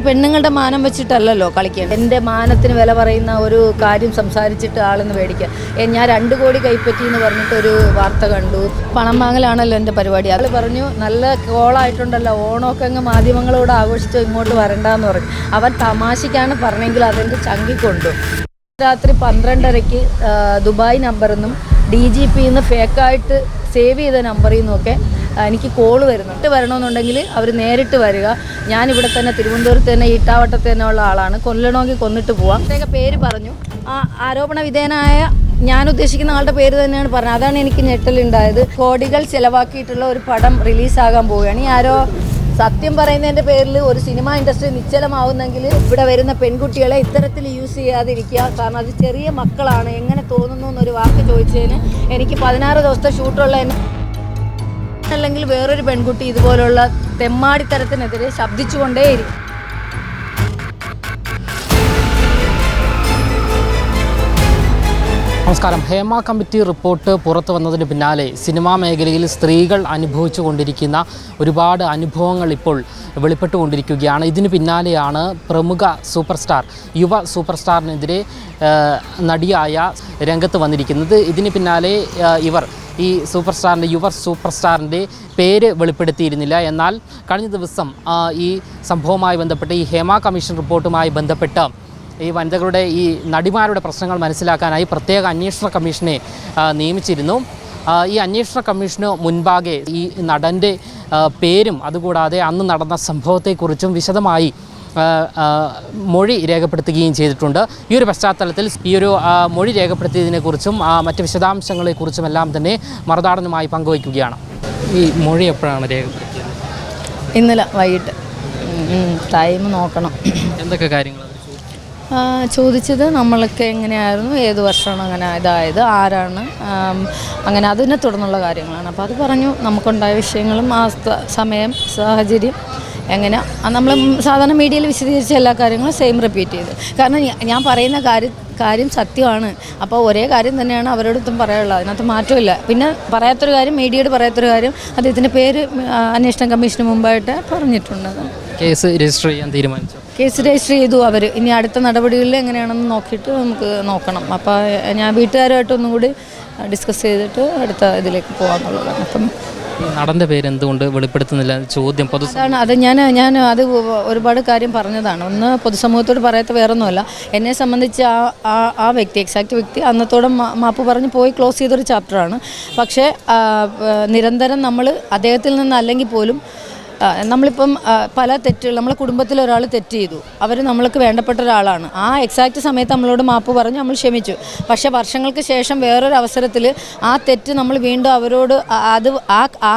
പ്രത്യേകിച്ച് പെണ്ണുങ്ങളുടെ മാനം വെച്ചിട്ടല്ലല്ലോ കളിക്കേണ്ടത് എന്റെ മാനത്തിന് വില പറയുന്ന ഒരു കാര്യം സംസാരിച്ചിട്ട് ആളെന്ന് മേടിക്കുക ഞാൻ രണ്ട് കോടി കൈപ്പറ്റി എന്ന് പറഞ്ഞിട്ട് ഒരു വാർത്ത കണ്ടു. പണം വാങ്ങലാണല്ലോ എന്റെ പരിപാടി. അത് പറഞ്ഞു നല്ല കോളായിട്ടുണ്ടല്ലോ ഓണമൊക്കെ അങ്ങ് മാധ്യമങ്ങളോട് ആഘോഷിച്ച് ഇങ്ങോട്ട് വരണ്ടെന്ന് പറഞ്ഞു. അവൻ തമാശയ്ക്കാണ് പറഞ്ഞെങ്കിൽ അതെന്റെ ചങ്കിക്കൊണ്ടു. രാത്രി പന്ത്രണ്ടരയ്ക്ക് ദുബായ് നമ്പറിൽ നിന്നും ഡി ജി പിന്ന് ഫേക്കായിട്ട് സേവ് ചെയ്ത നമ്പറിൽ നിന്നൊക്കെ എനിക്ക് കോൾ വരുന്നുണ്ട് വരണമെന്നുണ്ടെങ്കിൽ അവർ നേരിട്ട് വരിക. ഞാനിവിടെ തന്നെ തിരുവനന്തപുരത്ത് തന്നെ ഈട്ടാവട്ടത്ത് തന്നെ ഉള്ള ആളാണ്. കൊല്ലണമെങ്കിൽ കൊന്നിട്ട് പോവാം. പ്രത്യേക പേര് പറഞ്ഞു. ആ ആരോപണ വിധേയനായ ഞാൻ ഉദ്ദേശിക്കുന്ന ആളുടെ പേര് തന്നെയാണ് പറഞ്ഞത്. അതാണ് എനിക്ക് ഞെട്ടലുണ്ടായത്. കോടികൾ ചിലവാക്കിയിട്ടുള്ള ഒരു പടം റിലീസാകാൻ പോവുകയാണ്. ഈ ആരോ സത്യം പറയുന്നതിന്റെ പേരിൽ ഒരു സിനിമ ഇൻഡസ്ട്രി നിശ്ചലമാവുന്നെങ്കിൽ ഇവിടെ വരുന്ന പെൺകുട്ടികളെ ഇത്തരത്തിൽ യൂസ് ചെയ്യാതിരിക്കുക. കാരണം അത് ചെറിയ മക്കളാണ്. എങ്ങനെ തോന്നുന്നു എന്നൊരു വാക്ക് ചോദിച്ചതിന് എനിക്ക് പതിനാറ് ദിവസത്തെ ഷൂട്ടുള്ള എന്നെ അല്ലെങ്കിൽ വേറൊരു പെൺകുട്ടി ഇതുപോലുള്ള തെമ്മാടിത്തരത്തിനെതിരെ ശബ്ദിച്ചുകൊണ്ടേയിരിക്കും. നമസ്കാരം. ഹേമ കമ്മിറ്റി റിപ്പോർട്ട് പുറത്തു വന്നതിന് പിന്നാലെ സിനിമാ മേഖലയിൽ സ്ത്രീകൾ അനുഭവിച്ചു കൊണ്ടിരിക്കുന്ന ഒരുപാട് അനുഭവങ്ങൾ ഇപ്പോൾ വെളിപ്പെട്ടുകൊണ്ടിരിക്കുകയാണ് ഇതിന് പിന്നാലെയാണ് പ്രമുഖ സൂപ്പർ സ്റ്റാർ യുവ സൂപ്പർ സ്റ്റാറിനെതിരെ നടിയായ രംഗത്ത് വന്നിരിക്കുന്നത്. ഇതിന് പിന്നാലെ ഇവർ ഈ സൂപ്പർ സ്റ്റാറിന്റെ യുവ സൂപ്പർ സ്റ്റാറിന്റെ പേര് വെളിപ്പെടുത്തിയിരുന്നില്ല. എന്നാൽ കഴിഞ്ഞ ദിവസം ഈ സംഭവവുമായി ബന്ധപ്പെട്ട് ഈ ഹേമ കമ്മീഷൻ റിപ്പോർട്ടുമായി ബന്ധപ്പെട്ട് ഈ വനിതകളുടെ ഈ നടിമാരുടെ പ്രശ്നങ്ങൾ മനസ്സിലാക്കാനായി പ്രത്യേക അന്വേഷണ കമ്മീഷനെ നിയമിച്ചിരുന്നു. ഈ അന്വേഷണ കമ്മീഷന് മുൻപാകെ ഈ നടന്റെ പേരും അതുകൂടാതെ അന്ന് നടന്ന സംഭവത്തെക്കുറിച്ചും വിശദമായി മൊഴി രേഖപ്പെടുത്തുകയും ചെയ്തിട്ടുണ്ട്. ഈ ഒരു പശ്ചാത്തലത്തിൽ ഈ ഒരു മൊഴി രേഖപ്പെടുത്തിയതിനെക്കുറിച്ചും മറ്റ് വിശദാംശങ്ങളെക്കുറിച്ചും എല്ലാം തന്നെ മറുതാടനുമായി പങ്കുവയ്ക്കുകയാണ്. ഈ മൊഴി എപ്പോഴാണ് രേഖപ്പെടുത്തിയത്? ഇന്നലെ വൈകിട്ട്. ടൈം നോക്കണം. എന്തൊക്കെ കാര്യങ്ങൾ ചോദിച്ചത് നമ്മളൊക്കെ എങ്ങനെയായിരുന്നു? ഏത് വർഷമാണ് അങ്ങനെ ഇതായത്? ആരാണ്? അങ്ങനെ അതിനെ തുടർന്നുള്ള കാര്യങ്ങളാണ്. അപ്പോൾ അത് പറഞ്ഞു. നമുക്കുണ്ടായ വിഷയങ്ങളും ആ സമയം സാഹചര്യം എങ്ങനെ? നമ്മൾ സാധാരണ മീഡിയയിൽ വിശദീകരിച്ച എല്ലാ കാര്യങ്ങളും സെയിം റിപ്പീറ്റ് ചെയ്ത്. കാരണം ഞാൻ പറയുന്ന കാര്യം കാര്യം സത്യമാണ്. അപ്പോൾ ഒരേ കാര്യം തന്നെയാണ് അവരോടൊത്തും പറയാനുള്ളത്. അതിനകത്ത് മാറ്റമില്ല. പിന്നെ പറയാത്തൊരു കാര്യം മീഡിയയോട് പറയാത്തൊരു കാര്യം അദ്ദേഹത്തിന്റെ പേര് അന്വേഷണ കമ്മീഷന് മുമ്പായിട്ട് പറഞ്ഞിട്ടുണ്ട്. കേസ് രജിസ്റ്റർ ചെയ്യാൻ തീരുമാനിച്ചു? കേസ് രജിസ്റ്റർ ചെയ്തു അവർ ഇനി അടുത്ത നടപടികളിൽ എങ്ങനെയാണെന്ന് നോക്കിയിട്ട് നമുക്ക് നോക്കണം. അപ്പോൾ ഞാൻ വീട്ടുകാരുമായിട്ട് ഒന്നും കൂടി ഡിസ്കസ് ചെയ്തിട്ട് അടുത്ത ഇതിലേക്ക് പോകാമെന്നുള്ളതാണ് അപ്പം ഈ നടന്റെ പേര് എന്തുകൊണ്ട് വെളിപ്പെടുത്തുന്നില്ല? ചോദ്യം പൊതു അതാണ്. അത് ഞാൻ ഞാൻ അത് ഒരുപാട് കാര്യം പറഞ്ഞതാണ്. ഒന്ന് പൊതുസമൂഹത്തോട് പറയാത്ത വേറൊന്നുമല്ല. എന്നെ സംബന്ധിച്ച് ആ ആ വ്യക്തി എക്സാക്ട് വ്യക്തി അന്നത്തോടെ മാപ്പ് പറഞ്ഞ് പോയി ക്ലോസ് ചെയ്തൊരു ചാപ്റ്ററാണ് പക്ഷേ നിരന്തരം നമ്മൾ അദ്ദേഹത്തിൽ നിന്ന് അല്ലെങ്കിൽ പോലും നമ്മളിപ്പം പല തെറ്റുകൾ നമ്മളെ കുടുംബത്തിൽ ഒരാൾ തെറ്റ് ചെയ്തു. അവർ നമ്മൾക്ക് വേണ്ടപ്പെട്ട ഒരാളാണ്. ആ എക്സാക്റ്റ് സമയത്ത് നമ്മളോട് മാപ്പ് പറഞ്ഞ് നമ്മൾ ക്ഷമിച്ചു. പക്ഷേ വർഷങ്ങൾക്ക് ശേഷം വേറൊരു അവസരത്തിൽ ആ തെറ്റ് നമ്മൾ വീണ്ടും അവരോട് അത് ആ ആ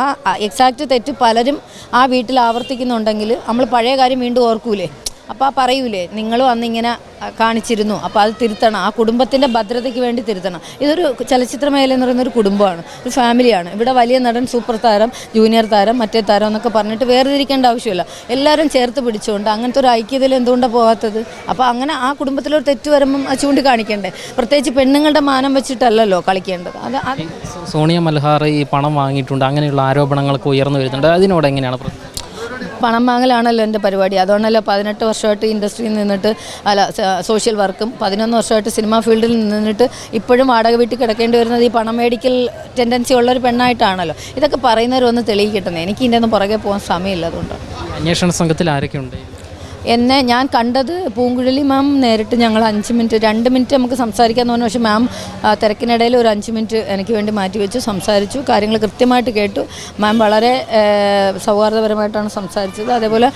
എക്സാക്റ്റ് തെറ്റ് പലരും ആ വീട്ടിൽ ആവർത്തിക്കുന്നുണ്ടെങ്കിൽ നമ്മൾ പഴയ കാര്യം വീണ്ടും ഓർക്കൂലേ? അപ്പോൾ പറയൂലേ നിങ്ങളും അന്ന് ഇങ്ങനെ കാണിച്ചിരുന്നു. അപ്പോൾ അത് തിരുത്തണം. ആ കുടുംബത്തിന്റെ ഭദ്രതയ്ക്ക് വേണ്ടി തിരുത്തണം. ഇതൊരു ചലച്ചിത്ര മേഖല എന്ന് പറയുന്ന ഒരു കുടുംബമാണ്. ഒരു ഫാമിലിയാണ്. ഇവിടെ വലിയ നടൻ സൂപ്പർ താരം ജൂനിയർ താരം മറ്റേ താരം എന്നൊക്കെ പറഞ്ഞിട്ട് വേർതിരിക്കേണ്ട ആവശ്യമില്ല. എല്ലാവരും ചേർത്ത് പിടിച്ചുകൊണ്ട് അങ്ങനത്തെ ഒരു ഐക്യതയിൽ എന്തുകൊണ്ടാണ് പോകാത്തത് അപ്പോൾ അങ്ങനെ ആ കുടുംബത്തിലൊരു തെറ്റ് വരുമ്പം അത് ചൂണ്ടിക്കാണിക്കണ്ടേ? പ്രത്യേകിച്ച് പെണ്ണുങ്ങളുടെ മാനം വെച്ചിട്ടല്ലല്ലോ കളിക്കേണ്ടത്. അത് സോണിയ മൽഹാർ ഈ പണം വാങ്ങിയിട്ടുണ്ട്. അങ്ങനെയുള്ള ആരോപണങ്ങളൊക്കെ ഉയർന്നു വരുന്നുണ്ട്. അതിനോട് എങ്ങനെയാണ് പണം വാങ്ങലാണല്ലോ എന്റെ പരിപാടി. അതുകൊണ്ടല്ലോ പതിനെട്ട് വർഷമായിട്ട് ഇൻഡസ്ട്രിയിൽ നിന്നിട്ട് അല്ല സോഷ്യൽ വർക്കും പതിനൊന്ന് വർഷമായിട്ട് സിനിമാ ഫീൽഡിൽ നിന്നിട്ട് ഇപ്പോഴും വാടക വീട്ടിൽ കിടക്കേണ്ടി വരുന്നത് ഈ പണം മേടിക്കൽ ടെൻഡൻസി ഉള്ളൊരു പെണ്ണായിട്ടാണല്ലോ. ഇതൊക്കെ പറയുന്നവരൊന്ന് തെളിയിക്കട്ടെ. എനിക്ക് ഇതിന്റെ ഒന്നും പുറകെ പോകാൻ സമയമില്ല അതുകൊണ്ട്. അന്വേഷണ സംഘത്തിൽ ആരൊക്കെ ഉണ്ട് എന്നെ ഞാൻ കണ്ടത് പൂങ്കുഴലി മാം നേരിട്ട് ഞങ്ങൾ അഞ്ച് മിനിറ്റ് രണ്ട് മിനിറ്റ് നമുക്ക് സംസാരിക്കാമെന്ന് പറഞ്ഞു. പക്ഷേ മാം തിരക്കിനിടയിൽ ഒരു അഞ്ച് മിനിറ്റ് എനിക്ക് വേണ്ടി മാറ്റിവെച്ചു സംസാരിച്ചു. കാര്യങ്ങൾ കൃത്യമായിട്ട് കേട്ടു. മാം വളരെ സൗഹാർദ്ദപരമായിട്ടാണ് സംസാരിച്ചത്. അതേപോലെ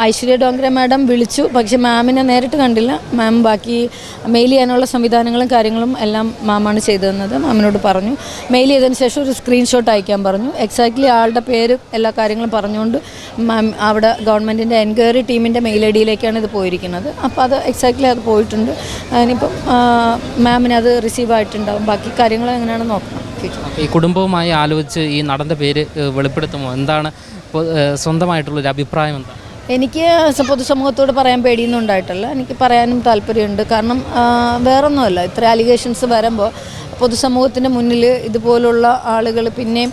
ഐശ്വര്യ ഡോങ്കര മാഡം വിളിച്ചു. പക്ഷേ മാമിനെ നേരിട്ട് കണ്ടില്ല. മാം ബാക്കി മെയിൽ ചെയ്യാനുള്ള സംവിധാനങ്ങളും കാര്യങ്ങളും എല്ലാം മാമാണ് ചെയ്തു തന്നത്. മാമിനോട് പറഞ്ഞു. മെയിൽ ചെയ്തതിന് ശേഷം ഒരു സ്ക്രീൻഷോട്ട് അയക്കാൻ പറഞ്ഞു. എക്സാക്ട്ലി ആളുടെ പേര് എല്ലാ കാര്യങ്ങളും പറഞ്ഞുകൊണ്ട് മാം അവിടെ ഗവൺമെന്റിന്റെ എൻക്വയറി ടീമിന്റെ മെയിൽ ഐ ഡിയിലേക്കാണ് ഇത് പോയിരിക്കുന്നത്. അപ്പോൾ അത് എക്സാക്ട്ലി അത് പോയിട്ടുണ്ട്. അതിനിപ്പം മാമിന് അത് റിസീവ് ആയിട്ടുണ്ടാവും. ബാക്കി കാര്യങ്ങൾ എങ്ങനെയാണ് നോക്കണം. ഈ കുടുംബവുമായി ആലോചിച്ച് ഈ നടന്റെ പേര് വെളിപ്പെടുത്തുമോ? എന്താണ് സ്വന്തമായിട്ടുള്ളൊരു അഭിപ്രായം എന്താ? എനിക്ക് പൊതുസമൂഹത്തോട് പറയാൻ പേടിയൊന്നും ഉണ്ടായിട്ടല്ല. എനിക്ക് പറയാനും താല്പര്യമുണ്ട്. കാരണം വേറൊന്നുമല്ല. ഇത്ര അലിഗേഷൻസ് വരുമ്പോൾ പൊതുസമൂഹത്തിന്റെ മുന്നിൽ ഇതുപോലുള്ള ആളുകൾ പിന്നെയും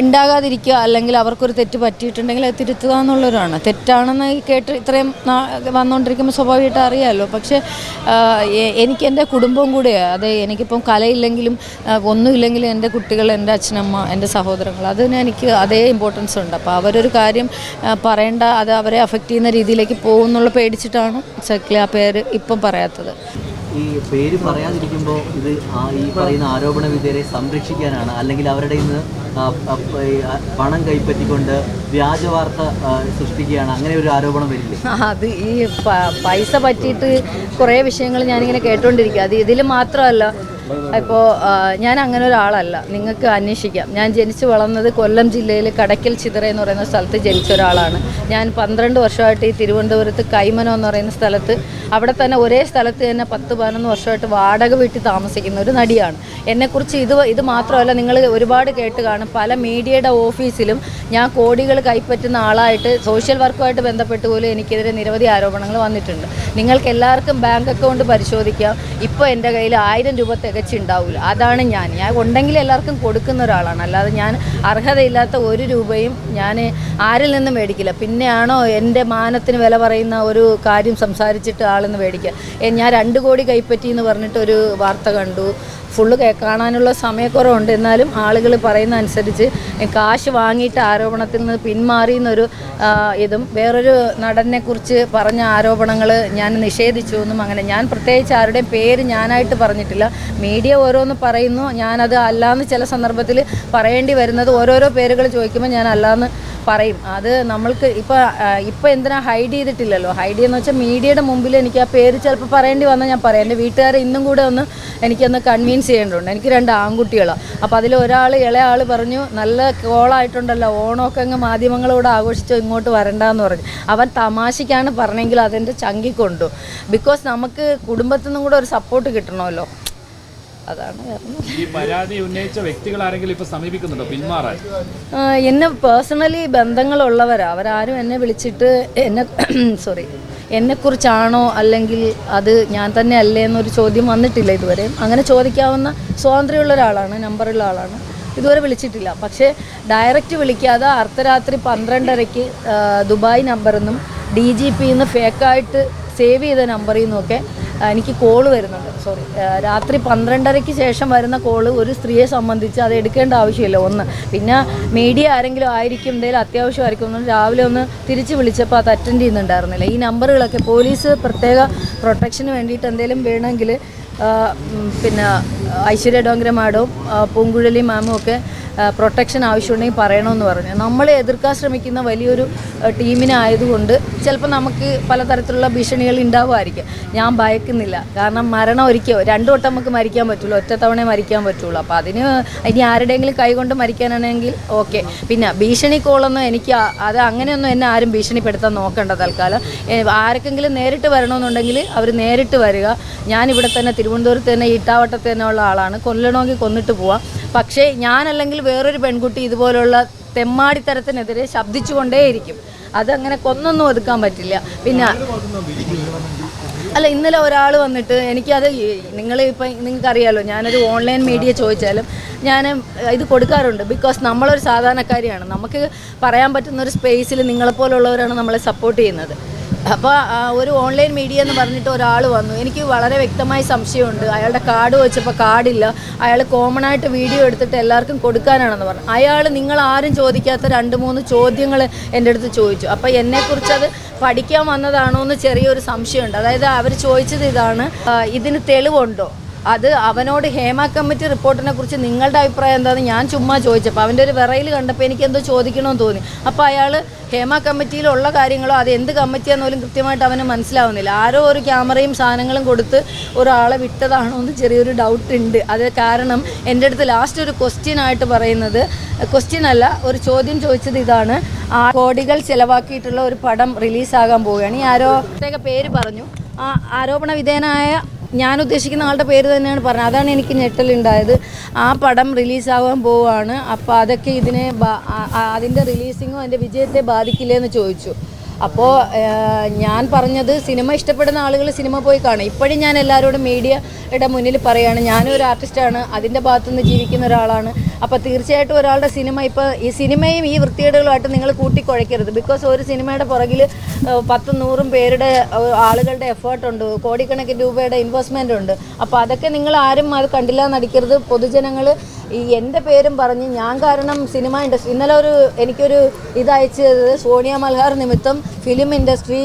ഉണ്ടാകാതിരിക്കുക അല്ലെങ്കിൽ അവർക്കൊരു തെറ്റ് പറ്റിയിട്ടുണ്ടെങ്കിൽ അത് തിരുത്തുക എന്നുള്ളവരാണ്. തെറ്റാണെന്ന് കേട്ട് ഇത്രയും വന്നുകൊണ്ടിരിക്കുമ്പോൾ സ്വാഭാവികമായിട്ട് അറിയാമല്ലോ പക്ഷേ എനിക്ക് എന്റെ കുടുംബവും കൂടെയാണ് അത് എനിക്കിപ്പം കലയില്ലെങ്കിലും ഒന്നുമില്ലെങ്കിലും എന്റെ കുട്ടികൾ എന്റെ അച്ഛനമ്മ എന്റെ സഹോദരങ്ങൾ അതിന് എനിക്ക് അതേ ഇമ്പോർട്ടൻസ് ഉണ്ട്. അപ്പോൾ അവരൊരു കാര്യം പറയേണ്ട അത് അവരെ അഫക്റ്റ് ചെയ്യുന്ന രീതിയിലേക്ക് പോകും എന്നുള്ള പേടിച്ചിട്ടാണ് ചക്കിലെ ആ പേര് ഇപ്പം പറയാത്തത്. ഈ പേര് പറയാതിരിക്കുമ്പോൾ ഇത് ഈ പറയുന്ന ആരോപണ വിധേയരെ സംരക്ഷിക്കാനാണ് അല്ലെങ്കിൽ അവരുടെ ഇന്ന് പണം കൈപ്പറ്റിക്കൊണ്ട് വ്യാജ വാർത്ത സൃഷ്ടിക്കുകയാണ്. അങ്ങനെ ഒരു ആരോപണം വരില്ലേ? അത് ഈ പൈസ പറ്റിയിട്ട് കുറേ വിഷയങ്ങൾ ഞാനിങ്ങനെ കേട്ടോണ്ടിരിക്കുക അത് ഇതിൽ മാത്രമല്ല ഇപ്പോൾ ഞാൻ അങ്ങനെ ഒരാളല്ല. നിങ്ങൾക്ക് അന്വേഷിക്കാം. ഞാൻ ജനിച്ചു വളർന്നത് കൊല്ലം ജില്ലയിൽ കടക്കൽ ചിതറ എന്ന് പറയുന്ന സ്ഥലത്ത് ജനിച്ച ഒരാളാണ്. ഞാൻ പന്ത്രണ്ട് വർഷമായിട്ട് ഈ തിരുവനന്തപുരത്ത് കൈമനം എന്ന് പറയുന്ന സ്ഥലത്ത് അവിടെ തന്നെ ഒരേ സ്ഥലത്ത് തന്നെ പത്ത് പതിനൊന്ന് വർഷമായിട്ട് വാടക വീട്ടിൽ താമസിക്കുന്ന ഒരു നടിയാണ്. എന്നെക്കുറിച്ച് ഇത് ഇത് മാത്രമല്ല നിങ്ങൾ ഒരുപാട് കേട്ട് കാണും. പല മീഡിയയുടെ ഓഫീസിലും ഞാൻ കോടികൾ കൈപ്പറ്റുന്ന ആളായിട്ട് സോഷ്യൽ വർക്കുമായിട്ട് ബന്ധപ്പെട്ട് പോലും എനിക്കെതിരെ നിരവധി ആരോപണങ്ങൾ വന്നിട്ടുണ്ട്. നിങ്ങൾക്ക് എല്ലാവർക്കും ബാങ്ക് അക്കൗണ്ട് പരിശോധിക്കാം. ഇപ്പോൾ എന്റെ കയ്യിൽ ആയിരം രൂപ തികച്ചുണ്ടാവില്ല അതാണ് ഞാൻ. ഞാൻ ഉണ്ടെങ്കിൽ എല്ലാവർക്കും കൊടുക്കുന്ന ഒരാളാണ്. അല്ലാതെ ഞാൻ അർഹതയില്ലാത്ത ഒരു രൂപയും ഞാൻ ആരിൽ നിന്നും മേടിക്കില്ല. പിന്നെയാണോ എന്റെ മാനത്തിന് വില പറയുന്ന ഒരു കാര്യം സംസാരിച്ചിട്ട് ആളെന്ന് മേടിക്കുക. ഞാൻ രണ്ട് കോടി കൈപ്പറ്റി എന്ന് പറഞ്ഞിട്ടൊരു വാർത്ത കണ്ടു. ഫുള്ള് കാണാനുള്ള സമയക്കുറവുണ്ട്. എന്നാലും ആളുകൾ പറയുന്ന അനുസരിച്ച് കാശ് വാങ്ങിയിട്ട് ആരോപണത്തിൽ നിന്ന് പിന്മാറി എന്നൊരു ഇതും വേറൊരു നടനെ കുറിച്ച് പറഞ്ഞ ആരോപണങ്ങൾ ഞാൻ നിഷേധിച്ചു എന്നും അങ്ങനെ. ഞാൻ പ്രത്യേകിച്ച് ആരുടെയും പേര് ഞാനായിട്ട് പറഞ്ഞിട്ടില്ല. മീഡിയ ഓരോന്ന് പറയുന്നു. ഞാനത് അല്ലാന്ന് ചില സന്ദർഭത്തിൽ പറയേണ്ടി വരുന്നത് ഓരോരോ പേരുകൾ ചോദിക്കുമ്പോൾ ഞാൻ അല്ലാന്ന് പറയും. അത് നമ്മൾക്ക് ഇപ്പോൾ ഇപ്പോൾ എന്തിനാ ഹൈഡ് ചെയ്തിട്ടില്ലല്ലോ? ഹൈഡ് ചെയ്യുന്ന വെച്ചാൽ മീഡിയയുടെ മുമ്പിൽ എനിക്ക് ആ പേര് ചിലപ്പോൾ പറയേണ്ടി വന്നാൽ ഞാൻ പറയാം. എന്റെ വീട്ടുകാരെ ഇന്നും കൂടെ ഒന്ന് എനിക്കൊന്ന് കൺവിൻസ് ചെയ്യേണ്ടതുണ്ട്. എനിക്ക് രണ്ട് ആൺകുട്ടികളാണ് അപ്പോൾ അതിൽ ഒരാൾ ഇളയ ആൾ പറഞ്ഞു നല്ല കോളായിട്ടുണ്ടല്ലോ ഓണമൊക്കെ അങ്ങ് മാധ്യമങ്ങളോട് ആഘോഷിച്ച് ഇങ്ങോട്ട് വരണ്ടെന്ന് പറഞ്ഞു. അവൻ തമാശയ്ക്കാണ് പറഞ്ഞെങ്കിൽ അതെന്റെ ചങ്കി കൊണ്ടു ബിക്കോസ് നമുക്ക് കുടുംബത്തിൽ നിന്നും കൂടെ ഒരു സപ്പോർട്ട് കിട്ടണമല്ലോ. അതാണ് ഈ പരാതി ഉന്നയിച്ച വ്യക്തികൾ ആരെങ്കിലും ഇപ്പൊ സമീപിക്കുന്നുണ്ടോ? പിന്മാറാൻ? എന്നെ പേഴ്സണലി ബന്ധങ്ങളുള്ളവരാ. അവരാരും എന്നെ വിളിച്ചിട്ട് എന്നെ സോറി എന്നെക്കുറിച്ചാണോ അല്ലെങ്കിൽ അത് ഞാൻ തന്നെ അല്ലേ എന്നൊരു ചോദ്യം വന്നിട്ടില്ല ഇതുവരെ. അങ്ങനെ ചോദിക്കാവുന്ന സ്വാതന്ത്ര്യമുള്ള ഒരാളാണ് നമ്പറുള്ള ആളാണ്. ഇതുവരെ വിളിച്ചിട്ടില്ല. പക്ഷേ ഡയറക്റ്റ് വിളിക്കാതെ അർദ്ധരാത്രി പന്ത്രണ്ടരയ്ക്ക് ദുബായ് നമ്പറിൽ നിന്നും ഡി ജി പിന്ന് ഫേക്കായിട്ട് സേവ് ചെയ്ത നമ്പറിൽ നിന്നൊക്കെ എനിക്ക് കോൾ വരുന്നുണ്ട്. സോറി രാത്രി പന്ത്രണ്ടരയ്ക്ക് ശേഷം വരുന്ന കോൾ ഒരു സ്ത്രീയെ സംബന്ധിച്ച് അത് എടുക്കേണ്ട ആവശ്യമില്ല. ഒന്ന് പിന്നെ മീഡിയ ആരെങ്കിലും ആയിരിക്കും എന്തെങ്കിലും അത്യാവശ്യമായിരിക്കും എന്ന് രാവിലെ ഒന്ന് തിരിച്ച് വിളിച്ചപ്പോൾ അത് അറ്റൻഡ് ചെയ്യുന്നുണ്ടായിരുന്നില്ല. ഈ നമ്പറുകളൊക്കെ പോലീസ് പ്രത്യേക പ്രൊട്ടക്ഷന് വേണ്ടിയിട്ട് എന്തെങ്കിലും വേണമെങ്കിൽ പിന്നെ ഐശ്വര്യ ഡോങ്കര മാഡവും പൂങ്കുഴലി മാമും ഒക്കെ പ്രൊട്ടക്ഷൻ ആവശ്യമുണ്ടെങ്കിൽ പറയണമെന്ന് പറഞ്ഞു. നമ്മളെ എതിർക്കാൻ ശ്രമിക്കുന്ന വലിയൊരു ടീമിനായതുകൊണ്ട് ചിലപ്പോൾ നമുക്ക് പലതരത്തിലുള്ള ഭീഷണികൾ ഉണ്ടാവുമായിരിക്കും. ഞാൻ ഭയക്കുന്നില്ല. കാരണം മരണം ഒരിക്കൽ രണ്ടു വട്ടം നമുക്ക് മരിക്കാൻ പറ്റുള്ളൂ. ഒറ്റ തവണ മരിക്കാൻ പറ്റുള്ളൂ. അപ്പോൾ അതിന് ഇനി ആരുടെയെങ്കിലും കൈകൊണ്ട് മരിക്കാനാണെങ്കിൽ ഓക്കെ. പിന്നെ ഭീഷണി കോളൊന്നും എനിക്ക് അത് അങ്ങനെയൊന്നും എന്നെ ആരും ഭീഷണിപ്പെടുത്താൻ നോക്കേണ്ട തൽക്കാലം. ആർക്കെങ്കിലും നേരിട്ട് വരണമെന്നുണ്ടെങ്കിൽ അവർ നേരിട്ട് വരിക. ഞാനിവിടെ തന്നെ തിരുവനന്തപുരത്ത് തന്നെ ഈട്ടാവട്ടത്ത് ഉള്ള ആളാണ്. കൊല്ലണമെങ്കിൽ കൊന്നിട്ട് പോവാം. പക്ഷേ ഞാനല്ലെങ്കിൽ വേറൊരു പെൺകുട്ടി ഇതുപോലുള്ള തെമ്മാടിത്തരത്തിനെതിരെ ശബ്ദിച്ചുകൊണ്ടേയിരിക്കും. അതങ്ങനെ കൊന്നൊന്നും ഒതുക്കാൻ പറ്റില്ല. പിന്നെ അല്ല ഇന്നലെ ഒരാൾ വന്നിട്ട് എനിക്കത് നിങ്ങൾ ഇപ്പം നിങ്ങൾക്കറിയാലോ ഞാനൊരു ഓൺലൈൻ മീഡിയ ചോദിച്ചാലും ഞാൻ ഇത് കൊടുക്കാറുണ്ട്. ബിക്കോസ് നമ്മളൊരു സാധാരണക്കാരിയാണ്. നമുക്ക് പറയാൻ പറ്റുന്ന ഒരു സ്പേസിൽ നിങ്ങളെപ്പോലുള്ളവരാണ് നമ്മളെ സപ്പോർട്ട് ചെയ്യുന്നത്. അപ്പോൾ ഒരു ഓൺലൈൻ മീഡിയ എന്ന് പറഞ്ഞിട്ട് ഒരാൾ വന്നു. എനിക്ക് വളരെ വ്യക്തമായ സംശയമുണ്ട്. അയാളുടെ കാർഡ് വെച്ചപ്പോൾ കാർഡില്ല. അയാൾ കോമൺ ആയിട്ട് വീഡിയോ എടുത്തിട്ട് എല്ലാവർക്കും കൊടുക്കാനാണെന്ന് പറഞ്ഞു. അയാൾ നിങ്ങൾ ആരും ചോദിക്കാത്ത രണ്ട് മൂന്ന് ചോദ്യങ്ങൾ എന്റെ അടുത്ത് ചോദിച്ചു. അപ്പോൾ എന്നെക്കുറിച്ച് അത് പഠിക്കാൻ വന്നതാണോ എന്ന് ചെറിയൊരു സംശയമുണ്ട്. അതായത് അവർ ചോദിച്ചത് ഇതാണ്. ഇതിന് തെളിവുണ്ടോ? അത് അവനോട് ഹേമ കമ്മിറ്റി റിപ്പോർട്ടിനെ കുറിച്ച് നിങ്ങളുടെ അഭിപ്രായം എന്താണെന്ന് ഞാൻ ചുമ്മാ ചോദിച്ചപ്പോൾ അവന്റെ ഒരു വിറയിൽ കണ്ടപ്പോൾ എനിക്ക് എന്തോ ചോദിക്കണമെന്ന് തോന്നി. അപ്പോൾ അയാൾ ഹേമ കമ്മിറ്റിയിലുള്ള കാര്യങ്ങളോ അത് എന്ത് കമ്മിറ്റിയാന്ന് പോലും കൃത്യമായിട്ട് അവന് മനസ്സിലാവുന്നില്ല. ആരോ ഒരു ക്യാമറയും സാധനങ്ങളും കൊടുത്ത് ഒരാളെ വിട്ടതാണോ എന്ന് ചെറിയൊരു ഡൗട്ട് ഉണ്ട്. അത് കാരണം എന്റെ അടുത്ത് ലാസ്റ്റ് ഒരു ക്വസ്റ്റ്യൻ ആയിട്ട് പറയുന്നത് ക്വസ്റ്റ്യൻ അല്ല ഒരു ചോദ്യം ചോദിച്ചത് ഇതാണ്. ആ കോടികൾ ചിലവാക്കിയിട്ടുള്ള ഒരു പടം റിലീസാകാൻ പോവുകയാണ്. ഈ ആരോ പ്രത്യേക പേര് പറഞ്ഞു. ആ ആരോപണ വിധേയനായ ഞാൻ ഉദ്ദേശിക്കുന്ന ആളുടെ പേര് തന്നെയാണ് പറഞ്ഞത്. അതാണ് എനിക്ക് ഞെട്ടലുണ്ടായത്. ആ പടം റിലീസാകാൻ പോവുകയാണ് അപ്പോൾ അതൊക്കെ ഇതിനെ അതിന്റെ റിലീസിങ്ങും അതിന്റെ വിജയത്തെ ബാധിക്കില്ലേ എന്ന് ചോദിച്ചു. അപ്പോൾ ഞാൻ പറഞ്ഞത് സിനിമ ഇഷ്ടപ്പെടുന്ന ആളുകൾ സിനിമ പോയി കാണും. ഇപ്പോഴും ഞാൻ എല്ലാവരോടും മീഡിയയുടെ മുന്നിൽ പറയുകയാണ് ഞാനും ഒരു ആർട്ടിസ്റ്റാണ് അതിന്റെ ഭാഗത്തുനിന്ന് ജീവിക്കുന്ന ഒരാളാണ്. അപ്പോൾ തീർച്ചയായിട്ടും ഒരാളുടെ സിനിമ ഇപ്പോൾ ഈ സിനിമയും ഈ വൃത്തികേടുകളുമായിട്ട് നിങ്ങൾ കൂട്ടിക്കുഴയ്ക്കരുത്. ബിക്കോസ് ഒരു സിനിമയുടെ പുറകിൽ പത്ത് നൂറും പേരുടെ ആളുകളുടെ എഫേർട്ട് ഉണ്ട് കോടിക്കണക്കിന് രൂപയുടെ ഇൻവെസ്റ്റ്മെന്റ് ഉണ്ട്. അപ്പോൾ അതൊക്കെ നിങ്ങൾ ആരും അത് കണ്ടില്ല നടിക്കരുത്. പൊതുജനങ്ങൾ ഈ എന്റെ പേരും പറഞ്ഞ് ഞാൻ കാരണം സിനിമ ഇൻഡസ്ട്രി ഇന്നലെ ഒരു എനിക്കൊരു ഇതയച്ചത് സോണിയ മൽഹാർ നിമിത്തം ഫിലിം ഇൻഡസ്ട്രി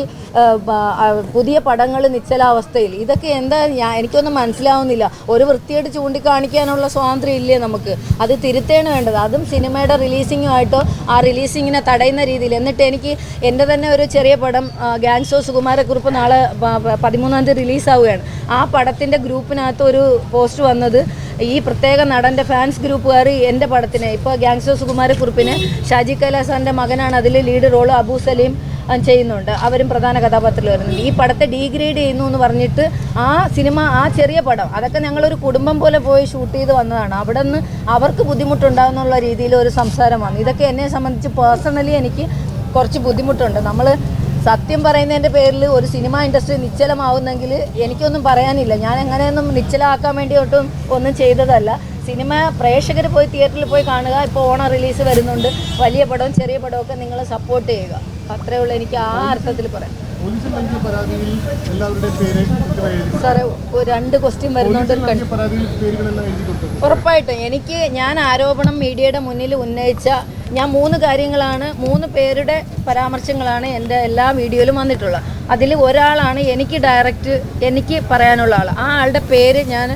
പുതിയ പടങ്ങൾ നിശ്ചലാവസ്ഥയിൽ. ഇതൊക്കെ എന്താ ഞാൻ എനിക്കൊന്നും മനസ്സിലാവുന്നില്ല. ഒരു വൃത്തിയായിട്ട് ചൂണ്ടിക്കാണിക്കാനുള്ള സ്വാതന്ത്ര്യം ഇല്ലേ നമുക്ക്? അത് തിരുത്തേണ് വേണ്ടത്. അതും സിനിമയുടെ റിലീസിങ്ങുമായിട്ടോ ആ റിലീസിങ്ങിനെ തടയുന്ന രീതിയിൽ. എന്നിട്ട് എനിക്ക് എന്റെ തന്നെ ഒരു ചെറിയ പടം ഗാങ്സോ സുകുമാരക്കുറിപ്പ് നാളെ പതിമൂന്നാം തീയതി റിലീസാവുകയാണ്. ആ പടത്തിന്റെ ഗ്രൂപ്പിനകത്ത് ഒരു പോസ്റ്റ് വന്നത് ഈ പ്രത്യേക നടന്റെ ഫാൻസ് ഗ്രൂപ്പുകാർ എന്റെ പടത്തിന് ഇപ്പോൾ ഗാങ്സോ സുകുമാരക്കുറിപ്പിന് ഷാജി കൈലാസാന്റെ മകനാണ്. അതിൽ ലീഡ് റോൾ അബൂ സലീം ചെയ്യുന്നുണ്ട്. അവരും പ്രധാന കഥാപാത്രത്തിൽ വരുന്നുണ്ട് ഈ പടത്തെ ഡീഗ്രേഡ് ചെയ്യുന്നു എന്ന് പറഞ്ഞിട്ട് ആ സിനിമ ആ ചെറിയ പടം അതൊക്കെ ഞങ്ങളൊരു കുടുംബം പോലെ പോയി ഷൂട്ട് ചെയ്ത് വന്നതാണ്. അവിടെ നിന്ന് അവർക്ക് ബുദ്ധിമുട്ടുണ്ടാകുന്നുള്ള രീതിയിൽ ഒരു സംസാരം വന്നു. ഇതൊക്കെ എന്നെ സംബന്ധിച്ച് പേഴ്സണലി എനിക്ക് കുറച്ച് ബുദ്ധിമുട്ടുണ്ട്. നമ്മൾ സത്യം പറയുന്നതിന്റെ പേരിൽ ഒരു സിനിമ ഇൻഡസ്ട്രി നിശ്ചലമാവുന്നെങ്കിൽ എനിക്കൊന്നും പറയാനില്ല. ഞാൻ എങ്ങനെയൊന്നും നിശ്ചലമാക്കാൻ വേണ്ടി ഒട്ടും ഒന്നും ചെയ്തതല്ല. സിനിമ പ്രേക്ഷകർ പോയി തിയേറ്ററിൽ പോയി കാണുക ഇപ്പോൾ ഓണം റിലീസ് വരുന്നുണ്ട്. വലിയ പടവും ചെറിയ പടവും ഒക്കെ നിങ്ങൾ സപ്പോർട്ട് ചെയ്യുക. അത്രേ ഉള്ളൂ. എനിക്ക് ആ അർത്ഥത്തിൽ പറയാം. സാറേ രണ്ട് ക്വസ്റ്റ്യൻ വരുന്നുണ്ട് ഉറപ്പായിട്ടും. എനിക്ക് ഞാൻ ആരോപണം മീഡിയയുടെ മുന്നിൽ ഉന്നയിച്ച ഞാൻ മൂന്ന് കാര്യങ്ങളാണ് മൂന്ന് പേരുടെ പരാമർശങ്ങളാണ് എന്റെ എല്ലാ വീഡിയോയിലും വന്നിട്ടുള്ളത്. അതിൽ ഒരാളാണ് എനിക്ക് ഡയറക്റ്റ് എനിക്ക് പറയാനുള്ള ആൾ ആ ആളുടെ പേര് ഞാൻ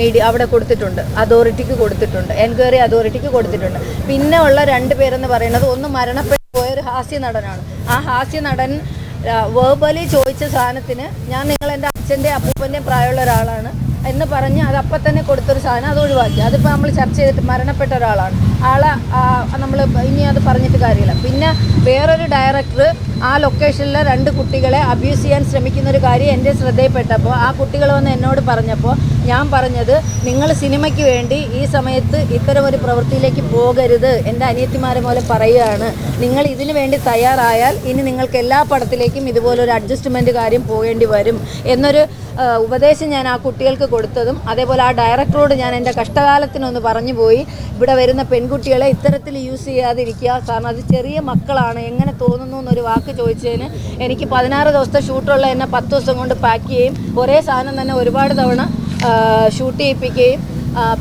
മീഡിയ അവിടെ കൊടുത്തിട്ടുണ്ട്. അതോറിറ്റിക്ക് കൊടുത്തിട്ടുണ്ട്. എൻക്വയറി അതോറിറ്റിക്ക് കൊടുത്തിട്ടുണ്ട്. പിന്നെ ഉള്ള രണ്ട് പേരെന്ന് പറയുന്നത് ഒന്ന് മരണപ്പെട്ടു ഹാസ്യ നടനാണ് ആ ഹാസ്യ നടൻ വേർബലി ചോദിച്ച സാധനത്തിന് ഞാൻ നിങ്ങൾ എന്റെ അച്ഛന്റെ അപ്പൂപ്പന്റെയും പ്രായമുള്ള ഒരാളാണ്. എന്ന് പറഞ്ഞ് അത് അപ്പം തന്നെ കൊടുത്തൊരു സാധനം അത് ഒഴിവാക്കി. അതിപ്പോൾ നമ്മൾ ചർച്ച ചെയ്തിട്ട് മരണപ്പെട്ട ഒരാളാണ്. ആളെ നമ്മൾ ഇനി അത് പറഞ്ഞിട്ട് കാര്യമില്ല. പിന്നെ വേറൊരു ഡയറക്ടർ ആ ലൊക്കേഷനിലെ രണ്ട് കുട്ടികളെ അബ്യൂസ് ചെയ്യാൻ ശ്രമിക്കുന്ന ഒരു കാര്യം എന്റെ ശ്രദ്ധയിൽപ്പെട്ടപ്പോൾ ആ കുട്ടികൾ വന്ന് എന്നോട് പറഞ്ഞപ്പോൾ ഞാൻ പറഞ്ഞത് നിങ്ങൾ സിനിമയ്ക്ക് വേണ്ടി ഈ സമയത്ത് ഇത്തരം ഒരു പ്രവൃത്തിയിലേക്ക് പോകരുത് എന്റെ അനിയത്തിമാരെ പോലെ പറയുകയാണ്. നിങ്ങൾ ഇതിനു വേണ്ടി തയ്യാറായാൽ ഇനി നിങ്ങൾക്ക് എല്ലാ പടത്തിലേക്കും ഇതുപോലൊരു അഡ്ജസ്റ്റ്മെന്റ് കാര്യം പോകേണ്ടി വരും എന്നൊരു ഉപദേശം ഞാൻ ആ കുട്ടികൾക്ക് കൊടുത്തതും അതേപോലെ ആ ഡയറക്ടറോട് ഞാൻ എന്റെ കഷ്ടകാലത്തിനൊന്ന് പറഞ്ഞു പോയി. ഇവിടെ വരുന്ന പെൺകുട്ടികളെ ഇത്തരത്തിൽ യൂസ് ചെയ്യാതിരിക്കുക. കാരണം അത് ചെറിയ മക്കളാണ്. എങ്ങനെ തോന്നുന്നു എന്നൊരു വാക്ക് ചോദിച്ചതിന് എനിക്ക് പതിനാറ് ദിവസത്തെ ഷൂട്ടുള്ള എന്നെ പത്ത് ദിവസം കൊണ്ട് പാക്ക് ചെയ്യും ഒരേ സാധനം തന്നെ ഒരുപാട് തവണ ഷൂട്ട് ചെയ്യിപ്പിക്കുകയും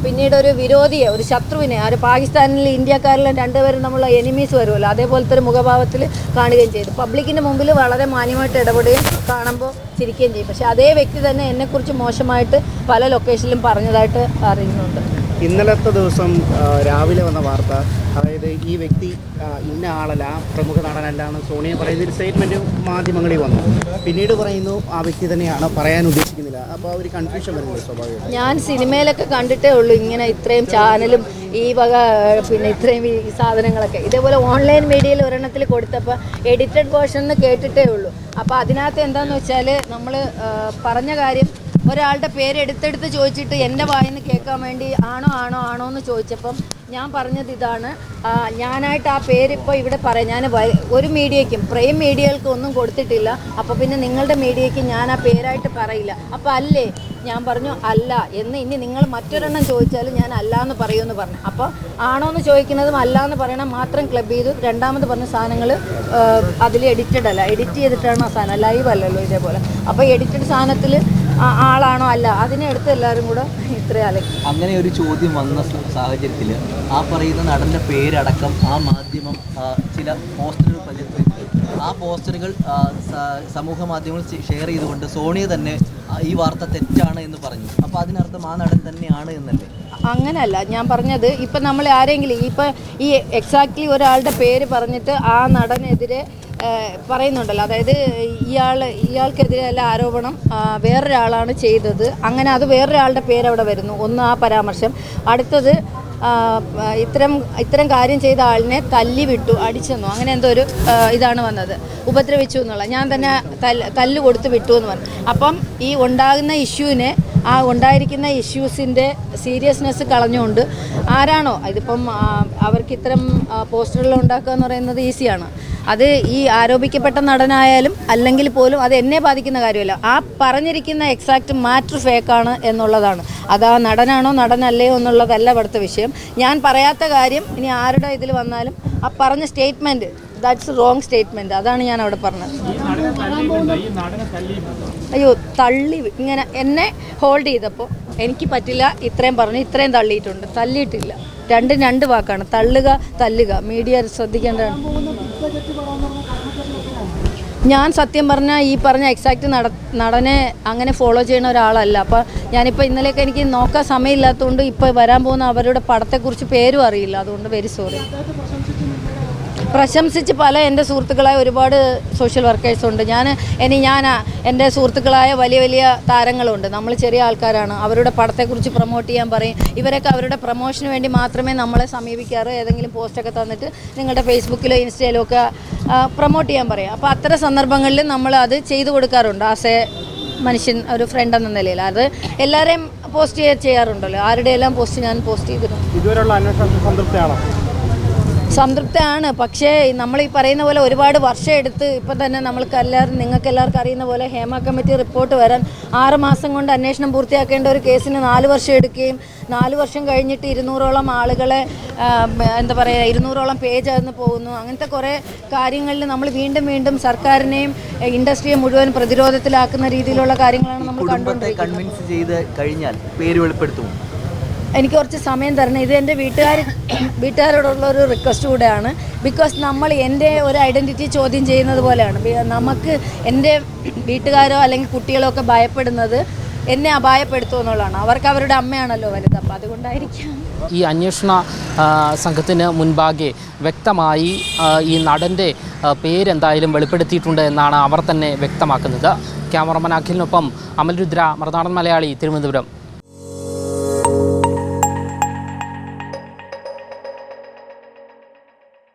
പിന്നീട് ഒരു വിരോധിയെ ഒരു ശത്രുവിനെ ഒരു പാകിസ്ഥാനിൽ ഇന്ത്യക്കാരിലും രണ്ടുപേരും നമ്മളെ എനിമീസ് വരുമല്ലോ. അതേപോലത്തെ ഒരു മുഖഭാവത്തിൽ കാണുകയും ചെയ്തു. പബ്ലിക്കിന്റെ മുമ്പിൽ വളരെ മാന്യമായിട്ട് ഇടപെടുകയും കാണുമ്പോൾ ചിരിക്കുകയും ചെയ്യും പക്ഷേ അതേ വ്യക്തി തന്നെ എന്നെക്കുറിച്ച് മോശമായിട്ട് പല ലൊക്കേഷനിലും പറഞ്ഞതായിട്ട് അറിയുന്നുണ്ട്. ഇന്നലത്തെ ദിവസം രാവിലെ വന്ന വാർത്ത ഈ വ്യക്തി ഇന്ന ആളല്ല പ്രമുഖ നടനല്ല എന്ന് സോണിയ പറയുന്ന ഒരു സ്റ്റേറ്റ്മെന്റ് മാധ്യമങ്ങളിൽ വന്നു. പിന്നീട് പറയുന്നു ആ വ്യക്തി തന്നെയാണ് പറയാൻ ഉദ്ദേശിക്കുന്നില്ല. അപ്പോൾ ഒരു കൺഫ്യൂഷൻ വരുന്നത് സ്വാഭാവികം ഞാൻ സിനിമയിലൊക്കെ കണ്ടിട്ടേ ഉള്ളൂ ഇങ്ങനെ ഇത്രയും ചാനലും ഈ വക പിന്നെ ഇത്രയും ഈ സാധനങ്ങളൊക്കെ. ഇതേപോലെ ഓൺലൈൻ മീഡിയയിൽ ഒരെണ്ണത്തിൽ കൊടുത്തപ്പോൾ എഡിറ്റഡ് വേർഷൻ എന്ന് കേട്ടിട്ടേ ഉള്ളൂ. അപ്പോൾ അതിനകത്ത് എന്താണെന്ന് വെച്ചാൽ നമ്മൾ പറഞ്ഞ കാര്യം ഒരാളുടെ പേര് എടുത്തെടുത്ത് ചോദിച്ചിട്ട് എന്റെ വായിന്ന് കേൾക്കാൻ വേണ്ടി ആണോ ആണോ ആണോ എന്ന് ചോദിച്ചപ്പം ഞാൻ പറഞ്ഞത് ഇതാണ്. ഞാനായിട്ട് ആ പേരിപ്പോൾ ഇവിടെ പറയാം. ഞാൻ ഒരു മീഡിയയ്ക്കും പ്രൈം മീഡിയകൾക്കും ഒന്നും കൊടുത്തിട്ടില്ല. അപ്പോൾ പിന്നെ നിങ്ങളുടെ മീഡിയയ്ക്ക് ഞാൻ ആ പേരായിട്ട് പറയില്ല. അപ്പോൾ അല്ലേ? ഞാൻ പറഞ്ഞു അല്ല. എന്ന് ഇനി നിങ്ങൾ മറ്റൊരെണ്ണം ചോദിച്ചാൽ ഞാൻ അല്ല എന്ന് പറയുമെന്ന് പറഞ്ഞു. അപ്പോൾ ആണോ എന്ന് ചോദിക്കുന്നതും അല്ല എന്ന് പറയണം മാത്രം ക്ലബ് ചെയ്തു. രണ്ടാമത് പറഞ്ഞ സാധനങ്ങൾ അതിൽ എഡിറ്റഡ് അല്ല. എഡിറ്റ് ചെയ്തിട്ടാണ് ആ സാധനം? ലൈവ് അല്ലല്ലോ ഇതേപോലെ. അപ്പോൾ എഡിറ്റഡ് സാധനത്തിൽ ആളാണോ? അല്ല അതിനെ എടുത്ത് എല്ലാവരും കൂടെ അലക്കി. അങ്ങനെ ഒരു ചോദ്യം വന്ന സാഹചര്യത്തിൽ ആ പറയുന്ന നടന്റെ പേരടക്കം ആ മാധ്യമം ചില പോസ്റ്ററുകൾ പ്രചരിപ്പിച്ചു ആ പോസ്റ്ററുകൾ സമൂഹ മാധ്യമങ്ങൾ ഷെയർ ചെയ്തുകൊണ്ട് സോണിയ തന്നെ ഈ വാർത്ത തെറ്റാണ് എന്ന് പറഞ്ഞു. അപ്പോൾ അതിനർത്ഥം ആ നടൻ തന്നെയാണ് എന്നല്ലേ? അങ്ങനല്ല ഞാൻ പറഞ്ഞത് ഇപ്പം നമ്മൾ ആരെങ്കിലും ഇപ്പം ഈ എക്സാക്ട്ലി ഒരാളുടെ പേര് പറഞ്ഞിട്ട് ആ നടനെതിരെ പറയുന്നുണ്ടല്ലോ. അതായത് ഇയാൾ ഇയാൾക്കെതിരെ അല്ല ആരോപണം വേറൊരാളാണ് ചെയ്തത്. അങ്ങനെ അത് വേറൊരാളുടെ പേരവിടെ വരുന്നു. ഒന്ന് ആ പരാമർശം. അടുത്തത് ഇത്തരം ഇത്തരം കാര്യം ചെയ്ത ആളിനെ തല്ലി വിട്ടു അടിച്ചെന്നു. അങ്ങനെ എന്തോ ഒരു ഇതാണ് വന്നത്. ഉപദ്രവിച്ചു എന്നുള്ള. ഞാൻ തന്നെ തല്ല് കൊടുത്ത് വിട്ടു എന്ന് പറഞ്ഞു. അപ്പം ഈ ഉണ്ടാകുന്ന ഇഷ്യൂവിനെ ആ ഉണ്ടായിരിക്കുന്ന ഇഷ്യൂസിന്റെ സീരിയസ്നെസ് കളഞ്ഞുകൊണ്ട് ആരാണോ ഇതിപ്പം അവർക്ക് ഇത്തരം പോസ്റ്ററുകൾ ഉണ്ടാക്കുക എന്ന് പറയുന്നത് ഈസിയാണ്. അത് ഈ ആരോപിക്കപ്പെട്ട നടനായാലും അല്ലെങ്കിൽ പോലും അത് എന്നെ ബാധിക്കുന്ന കാര്യമല്ല. ആ പറഞ്ഞിരിക്കുന്ന എക്സാക്റ്റ് മാറ്റർ ഫേക്കാണ് എന്നുള്ളതാണ്. അത് ആ നടനാണോ നടനല്ലയോ എന്നുള്ളതല്ല ഇവിടുത്തെ വിഷയം. ഞാൻ പറയാത്ത കാര്യം ഇനി ആരുടെ ഇതിൽ വന്നാലും ആ പറഞ്ഞ സ്റ്റേറ്റ്മെന്റ് ദാറ്റ്സ് റോങ് സ്റ്റേറ്റ്മെന്റ് അതാണ് ഞാൻ അവിടെ പറഞ്ഞത്. അയ്യോ തള്ളി ഇങ്ങനെ എന്നെ ഹോൾഡ് ചെയ്തപ്പോൾ എനിക്ക് പറ്റില്ല ഇത്രയും പറഞ്ഞു ഇത്രയും തള്ളിയിട്ടുണ്ട്. തള്ളിയിട്ടില്ല. രണ്ടും രണ്ട് വാക്കാണ്. തള്ളുക തല്ലുക. മീഡിയ ശ്രദ്ധിക്കേണ്ടതാണ്. ഞാൻ സത്യം പറഞ്ഞാൽ ഈ പറഞ്ഞ എക്സാക്റ്റ് നട നടനെ അങ്ങനെ ഫോളോ ചെയ്യുന്ന ഒരാളല്ല. അപ്പോൾ ഞാനിപ്പോൾ ഇന്നലെയൊക്കെ എനിക്ക് നോക്കാൻ സമയമില്ലാത്തതുകൊണ്ട് ഇപ്പോൾ വരാൻ പോകുന്ന അവരുടെ പടത്തെക്കുറിച്ച് പേരും അറിയില്ല. അതുകൊണ്ട് വെരി സോറി പ്രശംസിച്ച് പല എന്റെ സുഹൃത്തുക്കളായ ഒരുപാട് സോഷ്യൽ വർക്കേഴ്സ് ഉണ്ട്. ഞാൻ ഇനി ഞാൻ എന്റെ സുഹൃത്തുക്കളായ വലിയ വലിയ താരങ്ങളുണ്ട്. നമ്മൾ ചെറിയ ആൾക്കാരാണ്. അവരുടെ പടത്തെക്കുറിച്ച് പ്രൊമോട്ട് ചെയ്യാൻ പറയും. ഇവരൊക്കെ അവരുടെ പ്രൊമോഷന് വേണ്ടി മാത്രമേ നമ്മളെ സമീപിക്കാറ്. ഏതെങ്കിലും പോസ്റ്റൊക്കെ തന്നിട്ട് നിങ്ങളുടെ ഫേസ്ബുക്കിലോ ഇൻസ്റ്റയിലോ ഒക്കെ പ്രൊമോട്ട് ചെയ്യാൻ പറയും. അപ്പോൾ അത്തരം സന്ദർഭങ്ങളിൽ നമ്മൾ അത് ചെയ്തു കൊടുക്കാറുണ്ട്. ആസ് എ മനുഷ്യൻ ഒരു ഫ്രണ്ട് എന്ന നിലയിൽ. അത് എല്ലാവരെയും പോസ്റ്റ് ചെയ്യാറുണ്ടല്ലോ. ആരുടെയെല്ലാം പോസ്റ്റ് ഞാൻ പോസ്റ്റ് ചെയ്തിട്ടുണ്ട് സംതൃപ്തമാണ് പക്ഷേ നമ്മൾ ഈ പറയുന്ന പോലെ ഒരുപാട് വർഷം എടുത്ത് ഇപ്പം തന്നെ നമ്മൾക്ക് എല്ലാവരും നിങ്ങൾക്ക് എല്ലാവർക്കും അറിയുന്ന പോലെ ഹേമ കമ്മിറ്റി റിപ്പോർട്ട് വരാൻ ആറ് മാസം കൊണ്ട് അന്വേഷണം പൂർത്തിയാക്കേണ്ട ഒരു കേസിന് നാല് വർഷം എടുക്കുകയും നാല് വർഷം കഴിഞ്ഞിട്ട് ഇരുന്നൂറോളം ആളുകളെ എന്താ പറയുക ഇരുന്നൂറോളം പേജ് അതിന് പോകുന്നു. അങ്ങനത്തെ കുറേ കാര്യങ്ങളിൽ നമ്മൾ വീണ്ടും വീണ്ടും സർക്കാരിനെയും ഇൻഡസ്ട്രിയെ മുഴുവൻ പ്രതിരോധത്തിലാക്കുന്ന രീതിയിലുള്ള കാര്യങ്ങളാണ് നമ്മൾ കണ്ടുകൊണ്ടിരിക്കുന്നത്. കൺവിൻസ് ചെയ്ത് കഴിഞ്ഞാൽ പേര് വെളിപ്പെടുത്തും. എനിക്ക് കുറച്ച് സമയം തരണം. ഇത് എന്റെ വീട്ടുകാർ വീട്ടുകാരോടുള്ള ഒരു റിക്വസ്റ്റ് കൂടെയാണ്. ബിക്കോസ് നമ്മൾ എന്റെ ഒരു ഐഡന്റിറ്റി ചോദ്യം ചെയ്യുന്നത് പോലെയാണ്. നമുക്ക് എന്റെ വീട്ടുകാരോ അല്ലെങ്കിൽ കുട്ടികളോ ഒക്കെ ഭയപ്പെടുന്നത് എന്നെ അപായപ്പെടുത്തും എന്നുള്ളതാണ്. അവർക്ക് അവരുടെ അമ്മയാണല്ലോ വലുത്. അപ്പോൾ അതുകൊണ്ടായിരിക്കാം. ഈ അന്വേഷണ സംഘത്തിന് മുൻപാകെ വ്യക്തമായി ഈ നടന്റെ പേരെന്തായാലും വെളിപ്പെടുത്തിയിട്ടുണ്ട് എന്നാണ് അവർ തന്നെ വ്യക്തമാക്കുന്നത്. ക്യാമറമാൻ അഖിലിനൊപ്പം അമൽരുദ്ര മറുനാടൻ മലയാളി തിരുവനന്തപുരം.